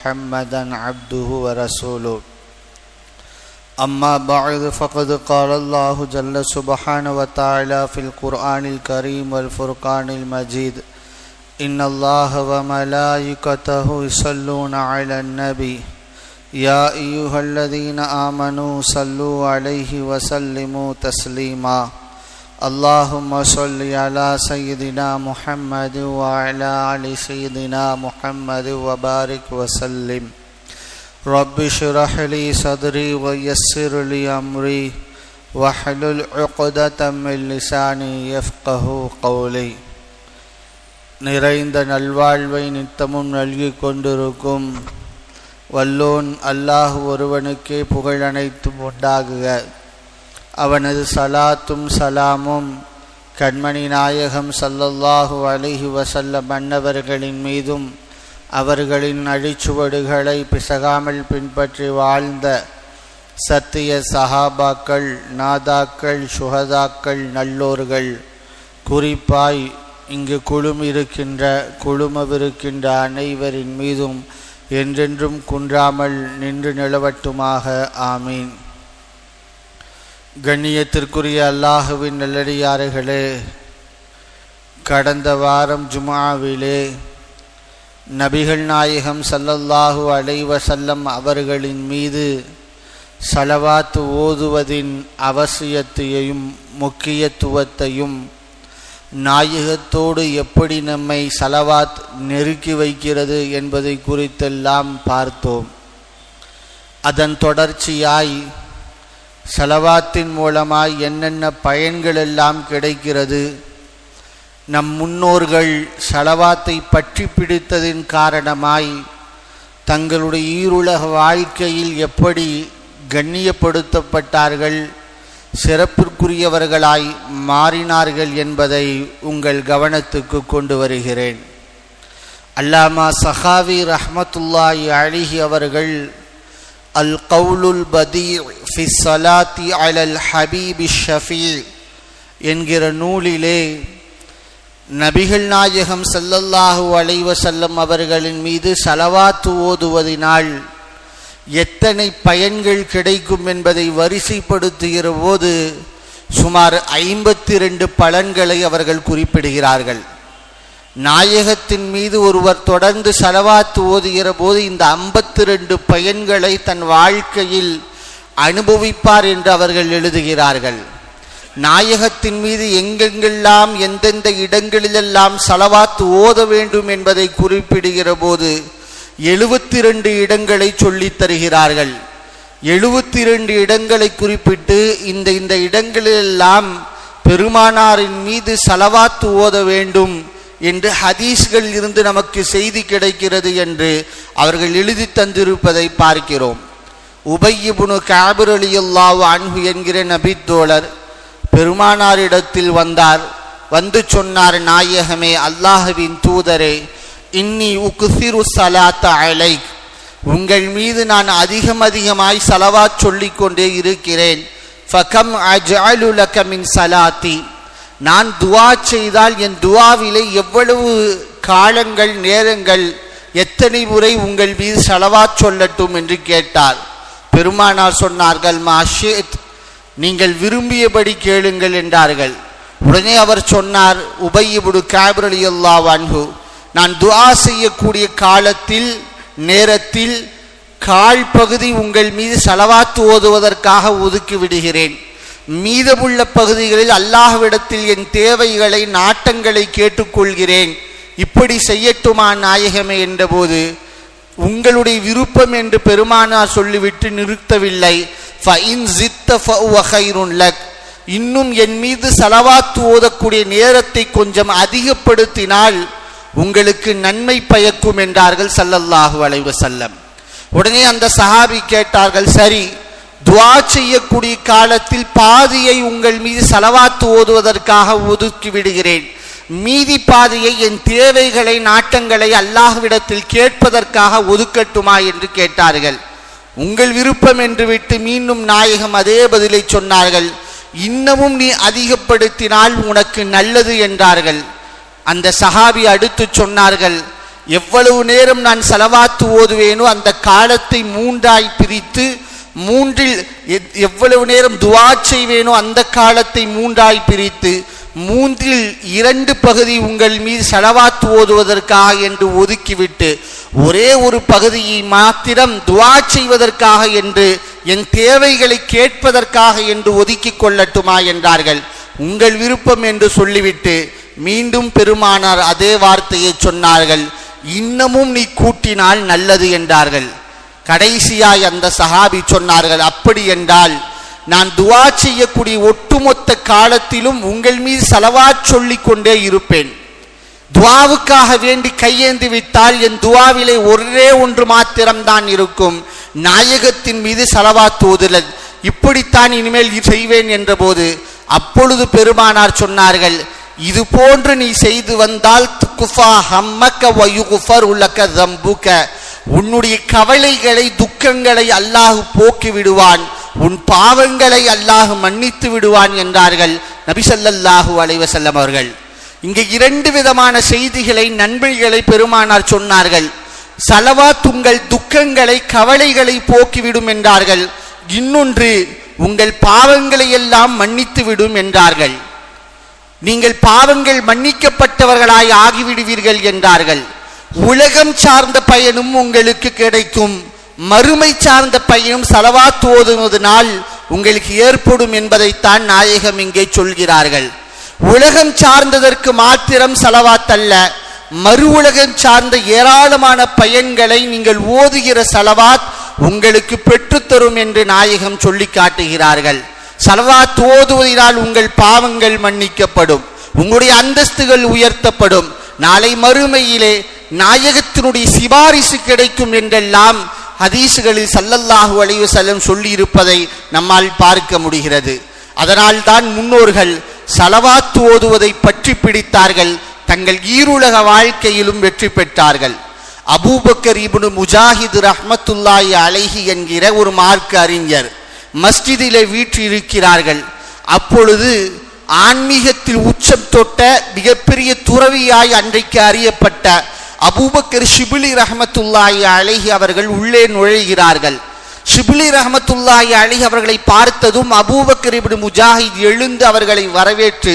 محمدا عبده ورسوله أما بعد، فقد قال الله جل سبحانه وتعالى في القرآن الكريم والفرقان المجيد إن الله وملائكته يصلون على النبي يا أيها الذين آمنوا صلوا عليه وسلموا تسليما اللهم صل على سيدنا محمد وعلى آل سيدنا محمد وبارك وسلم رب اشرح لي صدري ويسر لي أمري واحلل عقدة من لساني يفقه قولي நிறைந்த நல்வாழ்வை நித்தமும் நல்கிக் கொண்டிருக்கும் வல்லோன் அல்லாஹ் ஒருவனுக்கே புகழ் அனைத்தும் உண்டாகுக அவனது சலாத்தும் சலாமும் கண்மணி நாயகம் சல்லல்லாஹு அலிஹி வசல்ல மன்னவர்களின் மீதும் அவர்களின் அழிச்சுவடுகளை பிசகாமல் பின்பற்றி வாழ்ந்த சத்திய சஹாபாக்கள் நாதாக்கள் சுகதாக்கள் நல்லோர்கள் குறிப்பாய் இங்கு குழும் இருக்கின்ற குழுமவிருக்கின்ற அனைவரின் மீதும் என்றென்றும் குன்றாமல் நின்று நிலவட்டுமாக. ஆமீன். கண்ணியத்திற்குரிய அல்லாஹுவின் நல்லடியார்களே கடந்த வாரம் ஜுமாவிலே நபிகள் நாயகம் சல்லல்லாஹு அலைவசல்லம் அவர்களின் மீது சலவாத்து ஓதுவதின் அவசியத்தையும் முக்கியத்துவத்தையும் நாயகத்தோடு எப்படி நம்மை சலவாத் நெருக்கி வைக்கிறது என்பதை குறித்தெல்லாம் பார்த்தோம். அதன் தொடர்ச்சியாய் செலவாத்தின் மூலமாய் என்னென்ன பயன்கள் எல்லாம் கிடைக்கிறது? நம் முன்னோர்கள் செலவாத்தை பற்றி பிடித்ததின் காரணமாய் தங்களுடைய ஈருலக வாழ்க்கையில் எப்படி கண்ணியப்படுத்தப்பட்டார்கள் சிறப்பிற்குரியவர்களாய் மாறினார்கள் என்பதை உங்கள் கவனத்துக்கு கொண்டு வருகிறேன். அல்லாமா சஹாவி ரஹமத்துல்லாய் அலிஹி அவர்கள் அல் கவுலுல் பதீர் ஃபி சலாத்தி அலல் ஹபீபி ஷஃபீ என்கிற நூலிலே நபிகள் நாயகம் சல்லல்லாஹு அலைவசல்லம் அவர்களின் மீது சலவாத்து ஓதுவதினால் எத்தனை பயன்கள் கிடைக்கும் என்பதை வரிசைப்படுத்துகிற போது சுமார் ஐம்பத்தி ரெண்டு பலன்களை அவர்கள் குறிப்பிடுகிறார்கள். நாயகத்தின் மீது ஒருவர் தொடர்ந்து செலவாத்து ஓதுகிற போது இந்த ஐம்பத்தி ரெண்டு பயன்களை தன் வாழ்க்கையில் அனுபவிப்பார் என்று அவர்கள் எழுதுகிறார்கள். நாயகத்தின் மீது எங்கெங்கெல்லாம் எந்தெந்த இடங்களிலெல்லாம் செலவாத்து ஓத வேண்டும் என்பதை குறிப்பிடுகிற போது எழுபத்தி ரெண்டு இடங்களை சொல்லித் தருகிறார்கள். எழுபத்தி ரெண்டு இடங்களை குறிப்பிட்டு இந்த இந்த இடங்களிலெல்லாம் பெருமானாரின் மீது செலவாத்து ஓத வேண்டும் என்று ஹதீஸ்கள் இருந்து நமக்கு செய்தி கிடைக்கிறது என்று அவர்கள் எழுதி தந்திருப்பதை பார்க்கிறோம். உபையிபுனு காபிர் அலியுல்லாவு அன்பு என்கிற நபித்தோழர் பெருமானாரிடத்தில் வந்தார். வந்து சொன்னார் நாயகமே அல்லாஹுவின் தூதரே இன்னி உக்சிரு சலாத்த அலை உங்கள் மீது நான் அதிகம் அதிகமாய் சலவா சொல்லிக் கொண்டே இருக்கிறேன். ஃபகம் அஜாலுலகமின் சலாத்தி. நான் துவா செய்தால் என் துவாவிலே எவ்வளவு காலங்கள் நேரங்கள் எத்தனை முறை உங்கள் மீது சலவாத் சொல்லட்டும் என்று கேட்டார். பெருமானார் சொன்னார்கள் மாஷேத் நீங்கள் விரும்பியபடி கேளுங்கள் என்றார்கள். உடனே அவர் சொன்னார் உபையபுடு கேபரலி அல்லா நான் துவா செய்யக்கூடிய காலத்தில் நேரத்தில் கால் பகுதி உங்கள் மீது செலவாத்து ஓதுவதற்காக ஒதுக்கி விடுகிறேன். மீதமுள்ள பகுதிகளில் அல்லாஹ்விடத்தில் என் தேவைகளை நாட்டங்களை கேட்டுக்கொள்கிறேன். இப்படி செய்யட்டுமா நாயகமே என்றபோது உங்களுடைய விருப்பம் என்று பெருமானார் சொல்லிவிட்டு நிறுத்தவில்லை. இன்னும் என் மீது செலவாத்து ஓதக்கூடிய நேரத்தை கொஞ்சம் அதிகப்படுத்தினால் உங்களுக்கு நன்மை பயக்கும் என்றார்கள் சல்லல்லாஹு அலைவ செல்லம் உடனே அந்த சஹாபி கேட்டார்கள் சரி துவா செய்யக்கூடிய காலத்தில் பாதியை உங்கள் மீது செலவாத்து ஓதுவதற்காக ஒதுக்கி விடுகிறேன். மீதி பாதையை என் தேவைகளை நாட்டங்களை அல்லாஹ்விடத்தில் கேட்பதற்காக ஒதுக்கட்டுமா என்று கேட்டார்கள். உங்கள் விருப்பம் என்று விட்டு மீண்டும் நாயகம் அதே பதிலை சொன்னார்கள். இன்னமும் நீ அதிகப்படுத்தினால் உனக்கு நல்லது என்றார்கள். அந்த சஹாபி அடுத்து சொன்னார்கள் எவ்வளவு நேரம் நான் செலவாத்து ஓதுவேனோ அந்த காலத்தை மூன்றாய் பிரித்து மூன்றில் எத்- எவ்வளவு நேரம் துவா செய்வேனோ அந்த காலத்தை மூன்றாய் பிரித்து மூன்றில் இரண்டு பகுதி உங்கள் மீது செலவாத்து ஓதுவதற்காக என்று ஒதுக்கிவிட்டு ஒரே ஒரு பகுதியை மாத்திரம் துவா செய்வதற்காக என்று என் தேவைகளை கேட்பதற்காக என்று ஒதுக்கி கொள்ளட்டுமா என்றார்கள். உங்கள் விருப்பம் என்று சொல்லிவிட்டு மீண்டும் பெருமானார் அதே வார்த்தையை சொன்னார்கள். இன்னமும் நீ கூட்டினால் நல்லது என்றார்கள். கடைசியாய் அந்த சஹாபி சொன்னார்கள் அப்படி என்றால் நான் துவா செய்யக்கூடிய ஒட்டுமொத்த காலத்திலும் உங்கள் மீது செலவா சொல்லிக் கொண்டே இருப்பேன். துவாவுக்காக வேண்டி கையேந்து விட்டால் என் துவாவிலே ஒரே ஒன்று மாத்திரம்தான் இருக்கும். நாயகத்தின் மீது செலவா ஓதுதல் இப்படித்தான் இனிமேல் செய்வேன் என்றபோது அப்பொழுது பெருமானார் சொன்னார்கள் இது போன்று நீ செய்து வந்தால் துக்குஃபா ஹம்மக்க வயுகுஃபர் உள்ளக்க தம்புக்க. உன்னுடைய கவலைகளை துக்கங்களை அல்லாஹ் போக்கி விடுவான் உன் பாவங்களை அல்லாஹ் மன்னித்து விடுவான் என்றார்கள் நபிசல்லாஹூ அலைவசல்லம் அவர்கள். இங்கே இரண்டு விதமான செய்திகளை நன்மைகளை பெருமானார் சொன்னார்கள். சலவாத் உங்கள் துக்கங்களை கவலைகளை போக்கிவிடும் என்றார்கள். இன்னொன்று உங்கள் பாவங்களை எல்லாம் மன்னித்து விடும் என்றார்கள். நீங்கள் பாவங்கள் மன்னிக்கப்பட்டவர்களாய் ஆகிவிடுவீர்கள் என்றார்கள். உலகம் சார்ந்த பயனும் உங்களுக்கு கிடைக்கும். மறுமை சார்ந்த பயனும் சலவாத் ஓதுவதனால் உங்களுக்கு ஏற்படும் என்பதைத்தான் நாயகம் இங்கே சொல்கிறார்கள். உலகம் சார்ந்ததற்கு மாத்திரம் சலவாத் அல்ல மறு உலகம் சார்ந்த ஏராளமான பயன்களை நீங்கள் ஓதுகிற சலவாத் உங்களுக்கு பெற்றுத்தரும் என்று நாயகம் சொல்லி காட்டுகிறார்கள். சலவாத் ஓதுவதினால் உங்கள் பாவங்கள் மன்னிக்கப்படும் உங்களுடைய அந்தஸ்துகள் உயர்த்தப்படும். நாளை மறுமையிலே நாயகத்தினுடைய சிபாரிசு கிடைக்கும் என்றெல்லாம் ஹதீசுகளில் சல்லல்லாஹு அலைஹி செல்லம் சொல்லியிருப்பதை நம்மால் பார்க்க முடிகிறது. அதனால் தான் முன்னோர்கள் சலவாத்து ஓதுவதை பற்றி பிடித்தார்கள் தங்கள் ஈருலக வாழ்க்கையிலும் வெற்றி பெற்றார்கள். அபூபக்கர் இபுனு முஜாஹிது ரஹ்மத்துல்லாஹி அலைஹி என்கிற ஒரு மார்க்க அறிஞர் மஸ்ஜிதிலே வீற்றிருக்கிறார்கள். அப்பொழுது ஆன்மீகத்தில் உச்சம் தொட்ட மிகப்பெரிய துறவியாய் அன்றைக்கு அறியப்பட்ட அபூபக்கர் ஷிபிலி ரஹமத்துல்லாயி அழகி அவர்கள் உள்ளே நுழைகிறார்கள். ஷிபிலி ரஹமத்துல்லாயி அழகி அவர்களை பார்த்ததும் அபூபக்கர் இப்படி முஜாஹித் எழுந்து அவர்களை வரவேற்று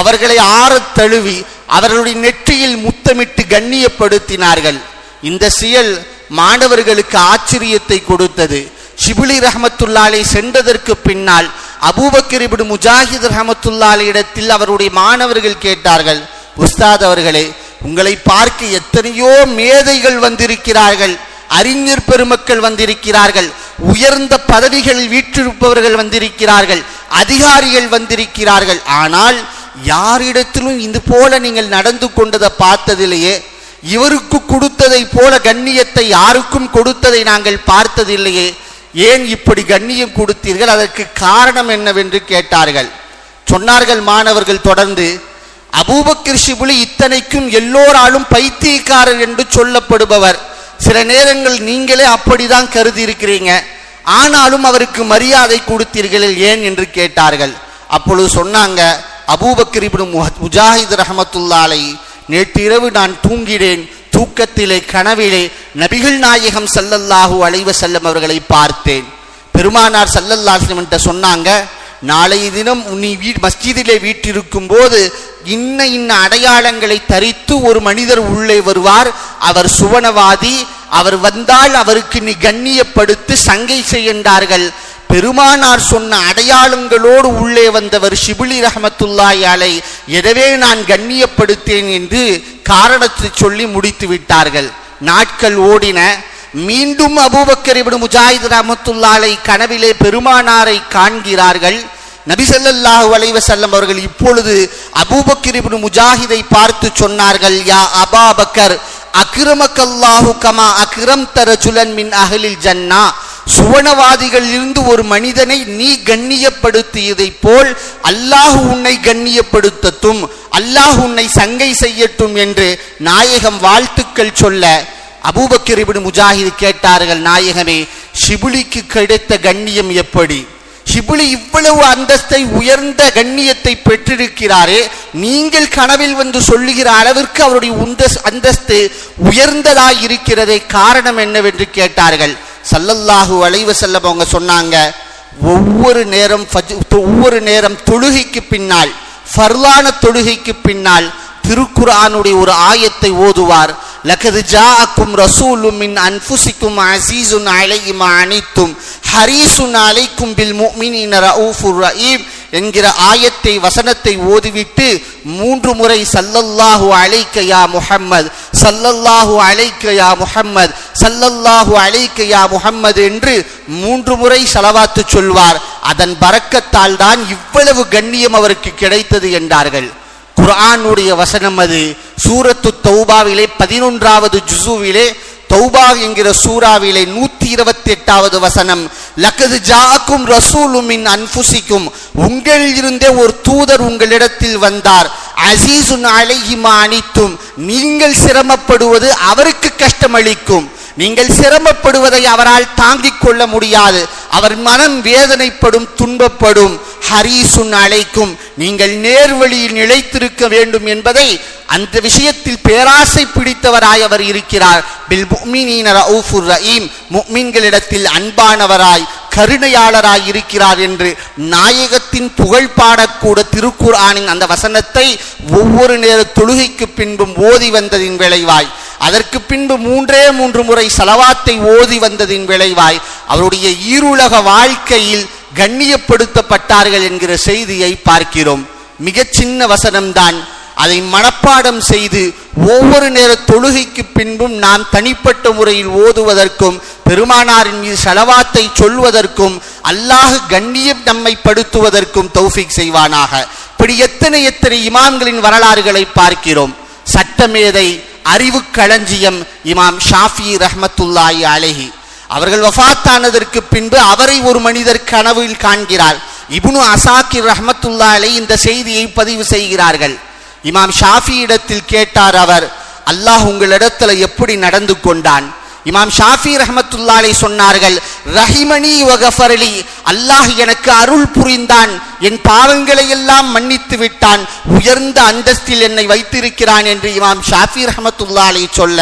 அவர்களை ஆற தழுவி அவர்களுடைய நெற்றியில் முத்தமிட்டு கண்ணியப்படுத்தினார்கள். இந்த செயல் மாணவர்களுக்கு ஆச்சரியத்தை கொடுத்தது. ஷிபிலி ரஹமத்துல்லாலை சென்றதற்கு பின்னால் அபூபக்கர் இப்னு முஜாஹித் ரஹமத்துல்லாலை இடத்தில் அவருடைய மாணவர்கள் கேட்டார்கள் உஸ்தாத் அவர்களே உங்களை பார்க்க எத்தனையோ மேதைகள் வந்திருக்கிறார்கள் அறிஞர் பெருமக்கள் வந்திருக்கிறார்கள் உயர்ந்த பதவிகளில் வீற்றிருப்பவர்கள் வந்திருக்கிறார்கள் அதிகாரிகள் வந்திருக்கிறார்கள். ஆனால் யாரிடத்திலும் இது போல நீங்கள் நடந்து கொண்டதை பார்த்ததிலேயே இவருக்கு கொடுத்ததை போல கண்ணியத்தை யாருக்கும் கொடுத்ததை நாங்கள் பார்த்ததில்லையே. ஏன் இப்படி கண்ணியம் கொடுத்தீர்கள்? அதற்கு காரணம் என்னவென்று கேட்டார்கள். சொன்னார்கள் மாணவர்கள் தொடர்ந்து அபூபக்கர் ஷிபுலி இத்தனைக்கும் எல்லோராலும் பைத்தியக்காரர் என்று சொல்லப்படுபவர். சில நேரங்கள் நீங்களே அப்படிதான் கருதி இருக்கிறீங்க ஆனாலும் அவருக்கு மரியாதை கொடுத்தீர்கள் ஏன் என்று கேட்டார்கள். அப்பொழுது சொன்னாங்க அபூபக்கர் இப்னு முஜாஹித் ரஹமத்துல்லாலை நேற்றிரவு நான் தூங்கினேன். தூக்கத்திலே கனவிலே நபிகள் நாயகம் சல்லல்லாஹு அலைவ செல்லம் அவர்களை பார்த்தேன். பெருமானார் ஸல்லல்லாஹு சொன்னாங்க நாளைய தினம் நீ வீ மஸ்ஜிதிலே வீட்டிருக்கும் போது இன்ன இன்ன அடையாளங்களை தரித்து ஒரு மனிதர் உள்ளே வருவார். அவர் சுவனவாதி அவர் வந்தால் அவருக்கு நீ கண்ணியப்படுத்து சங்கை செய்கின்றார்கள் பெருமானார் சொன்ன அடையாளங்களோடு உள்ளே வந்தவர் ஷிபிலி ரஹமத்துல்லாஹி அலை எனவே நான் கண்ணியப்படுத்தேன் என்று காரணத்தை சொல்லி முடித்து விட்டார்கள். நாட்கள் ஓடின. மீண்டும் அபூபக்கர் இப்னு முஜாஹித் ரஹமத்துல்லாலை கனவிலே பெருமானாரை காண்கிறார்கள். நபிசல்லாஹு ஸல்லல்லாஹு அலைஹி அவர்கள் இப்பொழுது அபூபக்கர் இப்னு முஜாஹிதை பார்த்து சொன்னார்கள் யா அபாபக்கர் அக்ரமக்கல்லாஹு கமா அக்ரம் தரஜுலன் மின் அகலில் ஜன்னா. சுவனவாதிகள் இருந்து ஒரு மனிதனை நீ கண்ணியப்படுத்தியதைப் போல் அல்லாஹ் உன்னை கண்ணியப்படுத்தட்டும் அல்லாஹ் உன்னை சங்கை செய்யட்டும் என்று நாயகம் வாழ்த்துக்கள் சொல்ல அபூபக்கர் இப்னு முஜாஹித் கேட்டார்கள் நாயகமே ஷிபுலிக்கு கிடைத்த கண்ணியம் எப்படி? ஷிபுலி இவ்வளவு அந்தஸ்தை உயர்ந்த கண்ணியத்தை பெற்றிருக்கிறாரே நீங்கள் கனவில் வந்து சொல்லுகிற அளவிற்கு அவருடைய உந்த அந்தஸ்து உயர்ந்ததாய் இருக்கிறதே காரணம் என்னவென்று கேட்டார்கள். சல்லல்லாஹு அலைவ செல்லம் அவங்க சொன்னாங்க ஒவ்வொரு நேரம் ஃபஜ்- ஒவ்வொரு நேரம் தொழுகைக்கு பின்னால் ஃபர்லான தொழுகைக்கு பின்னால் திருக்குறானுடைய ஒரு ஆயத்தை ஓதுவார். லக்கது ஜாஅக்கும் ரசூலும் மின் அன்ஃபுசிக்கும் அசீசுன் அலைஹி அனைத்தும் ஹரீசுன் அலைக்கும் பில் முஃமினீன ரவுஃபுர் ரஹீம் என்கிற ஆயத்தை வசனத்தை ஓதிவிட்டு மூன்று முறை சல்லல்லாஹு அலைக்கயா முஹம்மது சல்லல்லாஹு அலைக்கயா முஹம்மது சல்லல்லாஹு அலைக்கயா முஹம்மது என்று மூன்று முறை ஸலவாத்து சொல்வார். அதன் பறக்கத்தால் தான் இவ்வளவு கண்ணியம் அவருக்கு கிடைத்தது என்றார்கள். குரானுடைய வசனம் அது. சூரத்து தௌபாவிலே பதினொன்றாவது ஜுசுவிலே தௌபா என்கிற சூறாவிலே நூத்தி இருபத்தி எட்டாவது வசனம். லக்கது ஜாக்கும் ரசூலும் மின் அன்ஃபுசிக்கும். உங்களில் இருந்தே ஒரு தூதர் உங்களிடத்தில் வந்தார். அசீசுன் அலைஹிமா அனித்தும். நீங்கள் சிரமப்படுவது அவருக்கு கஷ்டமளிக்கும். நீங்கள் சிரமப்படுவதை அவரால் தாங்கிக் கொள்ள முடியாது. அவர் மனம் வேதனைப்படும் துன்பப்படும். ஹரீசுன் அழைக்கும் நீங்கள் நேர்வழியில் நிலைத்திருக்க வேண்டும் என்பதை அந்த விஷயத்தில் பேராசை பிடித்தவராய் அவர் இருக்கிறார். பில் ரஹீம் முக்மீன்களிடத்தில் அன்பானவராய் கருணையாளராய் இருக்கிறார் என்று நாயகத்தின் புகழ் பாடக்கூட திருக்குறானின் அந்த வசனத்தை ஒவ்வொரு நேர தொழுகைக்கு பின்பும் ஓதி வந்ததின் விளைவாய். அதற்கு பின்பு மூன்றே மூன்று முறை சலவாத்தை ஓதி வந்ததின் விளைவாய். அவருடைய ஈருலக வாழ்க்கையில் கண்ணியப்படுத்தப்பட்டார்கள் என்கிற செய்தியை பார்க்கிறோம். மிக சின்ன வசனம்தான். அதை மனப்பாடம் செய்து ஒவ்வொரு நேர தொழுகைக்கு பின்பும் நாம் தனிப்பட்ட முறையில் ஓதுவதற்கும் பெருமானாரின் மீது செலவாத்தை சொல்வதற்கும் அல்லாஹ் கண்ணியம் நம்மை படுத்துவதற்கும் தௌஃபிக் செய்வானாக. இப்படி எத்தனை எத்தனை இமாம்களின் வரலாறுகளை பார்க்கிறோம். சட்டமேதை அறிவு களஞ்சியம் இமாம் ஷாஃபி ரஹமத்துல்லாய் அழகி அவர்கள் வஃத்தானதற்கு பின்பு அவரை ஒரு மனிதர் கனவில் காண்கிறார். இபுனு அசாக்கிர் ரஹமத்துல்லாலே இந்த செய்தியை பதிவு செய்கிறார்கள். இமாம் ஷாஃபி இடத்தில் கேட்டார் அவர் அல்லாஹ் உங்களிடத்துல எப்படி நடந்து கொண்டான்? இமாம் ஷாஃபி ரஹமத்துல்லாலை சொன்னார்கள் ரஹிமணி வகஃபரலி அல்லாஹ் எனக்கு அருள் புரிந்தான். என் பாவங்களை எல்லாம் மன்னித்து விட்டான். உயர்ந்த அந்தஸ்தில் என்னை வைத்திருக்கிறான் என்று இமாம் ஷாஃபி ரஹமத்துல்லாலை சொல்ல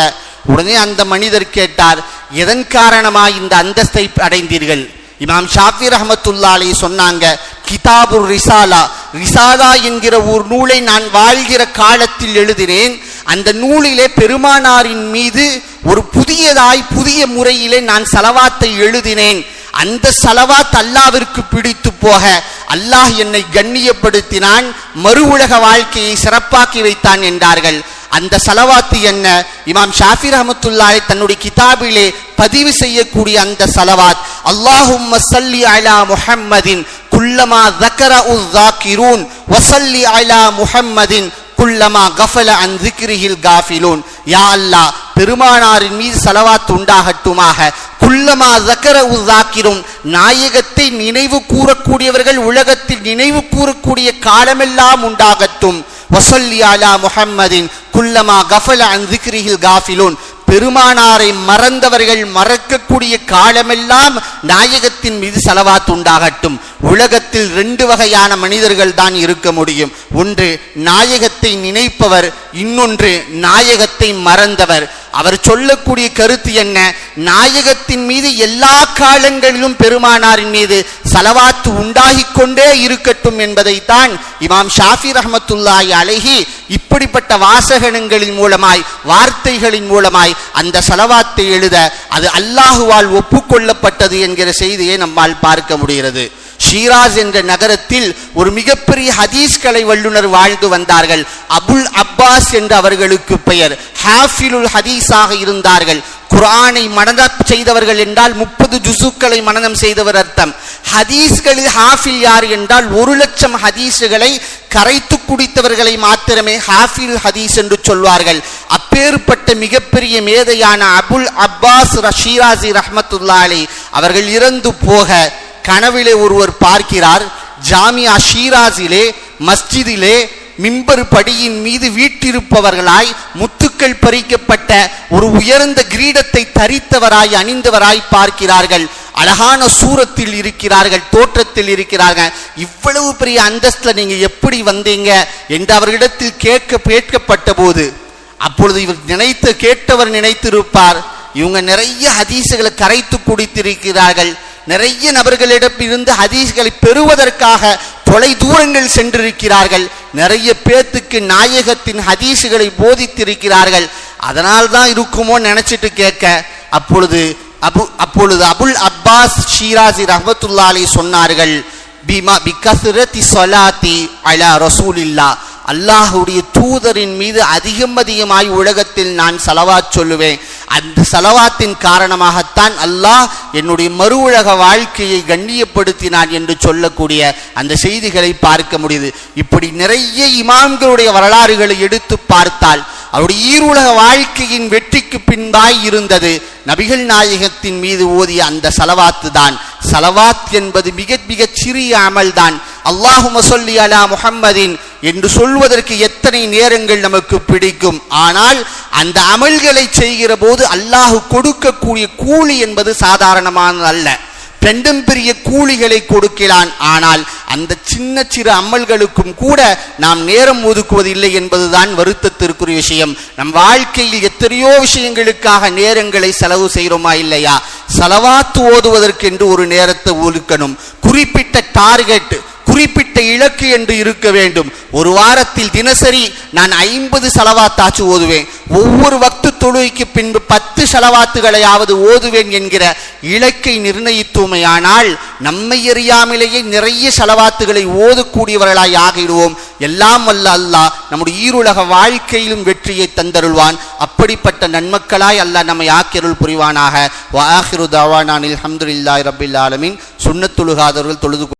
உடனே அந்த மனிதர் கேட்டார் எதன் காரணமா இந்த அந்தஸ்தை அடைந்தீர்கள்? இமாம் ஷாஃபி ரஹமத்துல்லாலை சொன்னாங்க கிதாபுர் ரிசாலா ரிசாலா என்கிற ஒரு நூலை நான் வாழ்கிற காலத்தில் எழுதினேன். அந்த நூலிலே பெருமானாரின் மீது ஒரு புதியதாய் புதிய முறையிலே நான் சலவாத்தை எழுதினேன். அந்த சலவாத் அல்லாவிற்கு பிடித்து போக அல்லாஹ் என்னை கண்ணியப்படுத்தினான் மறு உலக வாழ்க்கையை சிறப்பாக்கி வைத்தான் என்றார்கள். அந்த சலவாத்து என்ன? இமாம் ஷாஃபி ரஹமத்துல்லாய் தன்னுடைய கிதாபிலே பதிவு செய்யக்கூடிய அந்த சலவாத். அல்லாஹும் சல்லி அலா முஹம்மதின் குல்லமா தக்கர உல் தாக்கிரூன் வசல்லி அலா முஹம்மதின் குல்லமா கஃபல அன் திக்ரிஹில் காஃபிலூன். யா அல்லா பெருமானாரின் மீது சலவாத் உண்டாகட்டுமாக. குல்லமா ஜக்கர உதாக்கிரும் நாயகத்தை நினைவு கூறக்கூடியவர்கள் உலகத்தில் நினைவு கூறக்கூடிய காலமெல்லாம் உண்டாகட்டும். வசல்லி அலா முஹம்மதின் குல்லமா கஃபல அன் திக்ரிஹில் காஃபிலூன். பெருமானாரை மறந்தவர்கள் மறக்கக்கூடிய காலமெல்லாம் நாயகத்தின் மீது செலவாத்து உண்டாகட்டும். உலகத்தில் ரெண்டு வகையான மனிதர்கள் தான் இருக்க முடியும். ஒன்று நாயகத்தை நினைப்பவர் இன்னொன்று நாயகத்தை மறந்தவர். அவர் சொல்லக்கூடிய கருத்து என்ன? நாயகத்தின் மீது எல்லா காலங்களிலும் பெருமானாரின் மீது சலவாத்து உண்டாகிக் கொண்டே இருக்கட்டும் என்பதைத்தான் இமாம் ஷாஃபி ரஹமத்துல்லாய் அழகி இப்படிப்பட்ட வாசகனங்களின் மூலமாய் வார்த்தைகளின் மூலமாய் அந்த சலவாத்தை எழுத அது அல்லாஹுவால் ஒப்புக்கொள்ளப்பட்டது என்கிற செய்தியை நம்மால் பார்க்க முடிகிறது. ஷீராஸ் என்ற நகரத்தில் ஒரு மிகப்பெரிய ஹதீஸ் கலை வல்லுனர் வாழ்ந்து வந்தார்கள். அபுல் அப்பாஸ் என்று அவர்களுக்கு பெயர். ஹாஃபிலுல் ஹதீஸாக இருந்தார்கள். குரானை மனனம் செய்தவர்கள் என்றால் முப்பது ஜுசுக்களை மனதம் செய்தவர் அர்த்தம். ஹதீஸ்களில் ஹாஃபில் யார் என்றால் ஒரு லட்சம் ஹதீஸுகளை கரைத்து குடித்தவர்களை மாத்திரமே ஹாஃபில் ஹதீஸ் என்று சொல்வார்கள். அப்பேற்பட்ட மிகப்பெரிய மேதையான அபுல் அப்பாஸ் ரஷீராசி ரஹமத்துல்லாலி அவர்கள் இறந்து போக கனவிலே ஒருவர் பார்க்கிறார் ஜாமியா ஷீராஸிலே மஸ்ஜிதிலே மிம்பர் படியின் மீது வீட்டிருப்பவர்களாய் முத்துக்கள் பறிக்கப்பட்ட ஒரு உயர்ந்த கிரீடத்தை தரித்தவராய் அணிந்தவராய் பார்க்கிறார்கள். அழகான சூரத்தில் இருக்கிறார்கள் தோற்றத்தில் இருக்கிறார்கள். இவ்வளவு பெரிய அந்தஸ்தில் நீங்க எப்படி வந்தீங்க என்று அவர்களிடத்தில் கேட்க கேட்கப்பட்ட போது அப்பொழுது இவர் நினைத்து கேட்டவர் நினைத்திருப்பார். இவங்க நிறைய ஹதீசுகளை கரைத்து குடித்திருக்கிறார்கள். நிறைய நபர்களிடம் இருந்து ஹதீஸ்களை பெறுவதற்காக தொலை தூரங்கள் சென்றிருக்கிறார்கள். நிறைய பேத்துக்கு நாயகத்தின் ஹதீசுகளை போதித்திருக்கிறார்கள். அதனால் தான் இருக்குமோ நினைச்சிட்டு கேட்க அப்பொழுது அபு அப்பொழுது அபுல் அப்பாஸ் ஷீராசி ரஹமத்துல்லாலி சொன்னார்கள் பிமா பிகசுரதி சொலாத்தி அலா ரசூலில்லா அல்லாஹுடைய தூதரின் மீது அதிகம் அதிகமாய் உலகத்தில் நான் செலவாச் சொல்லுவேன். அந்த செலவாத்தின் காரணமாகத்தான் அல்லாஹ் என்னுடைய மறு உலக வாழ்க்கையை கண்ணியப்படுத்தினான் என்று சொல்லக்கூடிய அந்த செய்திகளை பார்க்க முடியுது. இப்படி நிறைய இமாம்களுடைய வரலாறுகளை எடுத்து பார்த்தால் அவருடைய ஈருலக வாழ்க்கையின் வெற்றிக்கு பின்பாய் இருந்தது நபிகள் நாயகத்தின் மீது ஓதிய அந்த சலவாத்து தான். சலவாத் என்பது மிக மிக சிறிய அமல்தான். அல்லாஹு மசொல்லி அலா முஹம்மதின் என்று சொல்வதற்கு எத்தனை நேரங்கள் நமக்கு பிடிக்கும். ஆனால் அந்த அமல்களை செய்கிற போது அல்லாஹ் கொடுக்கக்கூடிய கூலி என்பது சாதாரணமானது அல்ல. ரெண்டும் பெரிய கூலிகளை கொடுக்கிறான் ஆனால் அந்த சின்ன சிறு அமல்களுக்கும் கூட நாம் நேரம் ஒதுக்குவதில்லை என்பதுதான் வருத்தத்திற்குரிய விஷயம். நம் வாழ்க்கையில் எத்தனையோ விஷயங்களுக்காக நேரங்களை செலவு செய்கிறோமா இல்லையா? செலவாத்து ஓதுவதற்கென்று ஒரு நேரத்தை ஒதுக்கணும். குறிப்பிட்ட டார்கெட் குறிப்பிட்ட இலக்கு என்று இருக்க வேண்டும். ஒரு வாரத்தில் தினசரி நான் ஐம்பது செலவாத்தாச்சு ஓதுவேன். ஒவ்வொரு வக்து தொழுகைக்கு பின்பு பத்து செலவாத்துகளையாவது ஓதுவேன் என்கிற இலக்கை நிர்ணயித்தோமையானால் நம்மை அறியாமலேயே நிறைய செலவாத்துகளை ஓதக்கூடியவர்களாய் ஆகிடுவோம். எல்லாம் வல்ல அல்லாஹ் நம்முடைய ஈருலக வாழ்க்கையிலும் வெற்றியை தந்தருள்வான். அப்படிப்பட்ட நன்மக்களாய் அல்லாஹ் நம்மை ஆக்கியருள் புரிவானாக. வாஹிரு தாவானானில் அல்ஹம்துலில்லாஹி ரப்பில் சுண்ணத் தொழுகாதவர்கள் தொழுது